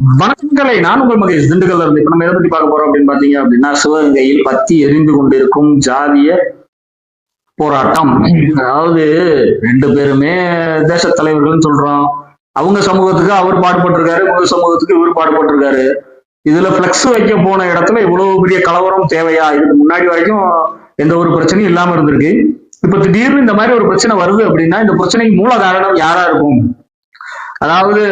வணக்கங்களை. நான் உங்கள் மகேஷ் திண்டுக்கல்ல இருந்து. இப்ப நம்ம எதை பத்தி பார்க்க போறோம் அப்படின்னு பாத்தீங்க அப்படின்னா சிவகங்கையில் பத்தி எரிந்து கொண்டிருக்கும் ஜாதிய போராட்டம். அதாவது ரெண்டு பேருமே தேச தலைவர்கள்னு சொல்றோம். அவங்க சமூகத்துக்கு அவர் பாடுபட்டிருக்காரு உங்க சமூகத்துக்கு இவர் பாடுபட்டிருக்காரு. இதுல பிளக்ஸ் வைக்க போன இடத்துல இவ்வளவு பெரிய கலவரம் தேவையா? இதுக்கு முன்னாடி வரைக்கும் எந்த ஒரு பிரச்சனையும் இல்லாம இருந்திருக்கு. இப்ப திடீர்னு இந்த மாதிரி ஒரு பிரச்சனை வருது அப்படின்னா இந்த பிரச்சனைக்கு மூல காரணம் யாரா இருக்கும்? அதாவது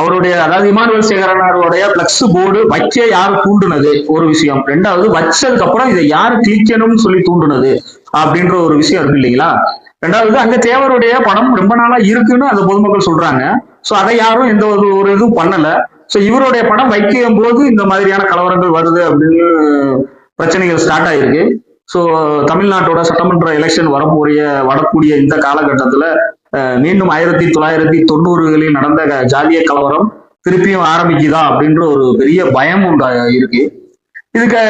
அவருடைய அதாவது இமானுவல் சேகரனாருடைய பிளக்ஸ் போர்டு வைக்க யார் தூண்டுனது? ஒரு விஷயம். ரெண்டாவது வச்சதுக்கு அப்புறம் இதை யாரு கிழிக்கணும்னு சொல்லி தூண்டுனது? அப்படின்ற ஒரு விஷயம் இருக்கு இல்லைங்களா? ரெண்டாவது அங்க தேவருடைய படம் ரொம்ப நாளா இருக்குன்னு அந்த பொதுமக்கள் சொல்றாங்க. சோ அதை யாரும் எந்த ஒரு ஒரு இதுவும் பண்ணல. சோ இவருடைய படம் வைக்கும் போது இந்த மாதிரியான கலவரங்கள் வருது அப்படின்னு பிரச்சனைகள் ஸ்டார்ட் ஆயிருக்கு. ஸோ தமிழ்நாட்டோட சட்டமன்ற எலெக்ஷன் வரக்கூடிய வரக்கூடிய இந்த காலகட்டத்துல மீண்டும் ஆயிரத்தி தொள்ளாயிரத்தி தொண்ணூறுகளில் நடந்த ஜாதிய கலவரம் திருப்பியும் ஆரம்பிக்குதா அப்படின்ற ஒரு பெரிய பயம் உண்டா இருக்கு. இதுக்கு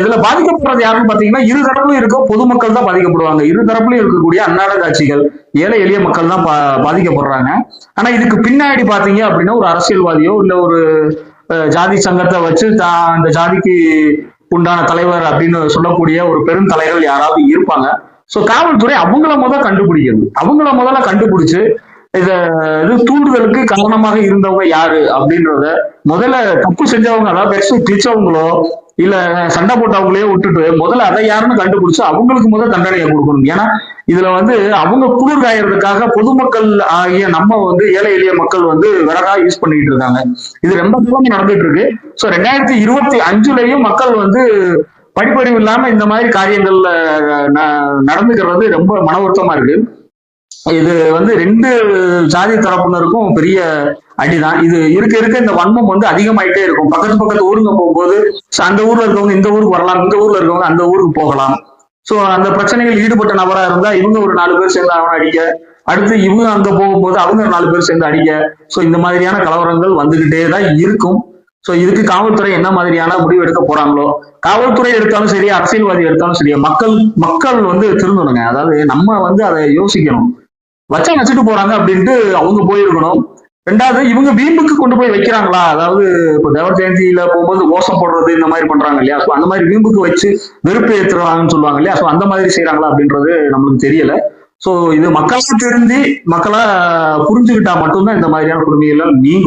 இதுல பாதிக்கப்படுறது யாருன்னு பாத்தீங்கன்னா இரு தரப்புலையும் இருக்க பொதுமக்கள் தான் பாதிக்கப்படுவாங்க. இரு தரப்புலையும் இருக்கக்கூடிய அன்னாட காட்சிகள் ஏழை எளிய மக்கள் தான் பா- பாதிக்கப்படுறாங்க. ஆனா இதுக்கு பின்னாடி பாத்தீங்க அப்படின்னா ஒரு அரசியல்வாதியோ இல்ல ஒரு ஜாதி சங்கத்தை வச்சு தான் அந்த ஜாதிக்கு உண்டான தலைவர் அப்படின்னு சொல்லக்கூடிய ஒரு பெருந்தலைகள் யாராவது இருப்பாங்க. சோ காவல்துறை அவங்கள முதல் கண்டுபிடிக்கிறது அவங்கள முதல்ல கண்டுபிடிச்சு இத இது தூண்டுதலுக்கு காரணமாக இருந்தவங்க யாரு அப்படின்றத முதல்ல தப்பு செஞ்சவங்க அதாவது பெருசு கிழிச்சவங்களோ இல்ல சண்டை போட்டவங்களையோ விட்டுட்டு முதல்ல அதை யாருன்னு கண்டுபிடிச்சு அவங்களுக்கு முதல் தண்டனையை கொடுக்கணும். ஏன்னா இதுல வந்து அவங்க குளிர் காயறதுக்காக பொதுமக்கள் ஆகிய நம்ம வந்து ஏழை எளிய மக்கள் வந்து விறகா யூஸ் பண்ணிட்டு இருக்காங்க. இது ரொம்ப தூரம் நடந்துட்டு இருக்கு. சோ ரெண்டாயிரத்தி இருபத்தி அஞ்சுலயும் மக்கள் வந்து படிப்பறிவு இல்லாம இந்த மாதிரி காரியங்கள்ல ந- நடந்துக்கிறது ரொம்ப மன வருத்தமா இருக்கு. இது வந்து ரெண்டு ஜாதி தரப்பினருக்கும் பெரிய அடிதான். இது இருக்க இருக்க இந்த வன்மம் வந்து அதிகமாயிட்டே இருக்கும். பக்கத்து பக்கத்து ஊருங்க போகும்போது அந்த ஊர்ல இருக்கவங்க இந்த ஊருக்கு வரலாம் இந்த ஊர்ல இருக்கவங்க அந்த ஊருக்கு போகலாம். சோ அந்த பிரச்சனைகள் ஈடுபட்ட நபரா இருந்தா இவங்க ஒரு நாலு பேர் சேர்ந்து அவனை அடிக்க அடுத்து இவங்க அங்க போகும்போது அவங்க நாலு பேர் சேர்ந்து அடிக்க. சோ இந்த மாதிரியான கலவரங்கள் வந்துகிட்டே தான் இருக்கும். சோ இதுக்கு காவல்துறை என்ன மாதிரியான முடிவு எடுக்க போறாங்களோ காவல்துறை எடுத்தாலும் சரி அரசியல்வாதி எடுத்தாலும் சரி மக்கள் மக்கள் வந்து திருந்தணுங்க. அதாவது நம்ம வந்து அதை யோசிக்கணும். வச்சா வச்சுட்டு போறாங்க அப்படின்ட்டு அவங்க போயிருக்கணும். ரெண்டாவது இவங்க வீம்புக்கு கொண்டு போய் வைக்கிறாங்களா? அதாவது இப்போ தேவர் ஜெயந்தியில போகும்போது ஓசம் போடுறது இந்த மாதிரி பண்றாங்க இல்லையா? ஸோ அந்த மாதிரி வீம்புக்கு வச்சு வெறுப்பு ஏற்றுறாங்கன்னு சொல்லுவாங்க இல்லையா? ஸோ அந்த மாதிரி செய்யறாங்களா அப்படின்றது நம்மளுக்கு தெரியல. ஸோ இது மக்களா தெரிஞ்சு மக்களா புரிஞ்சுக்கிட்டா மட்டும்தான் இந்த மாதிரியான கொடுமைகள் நீங்க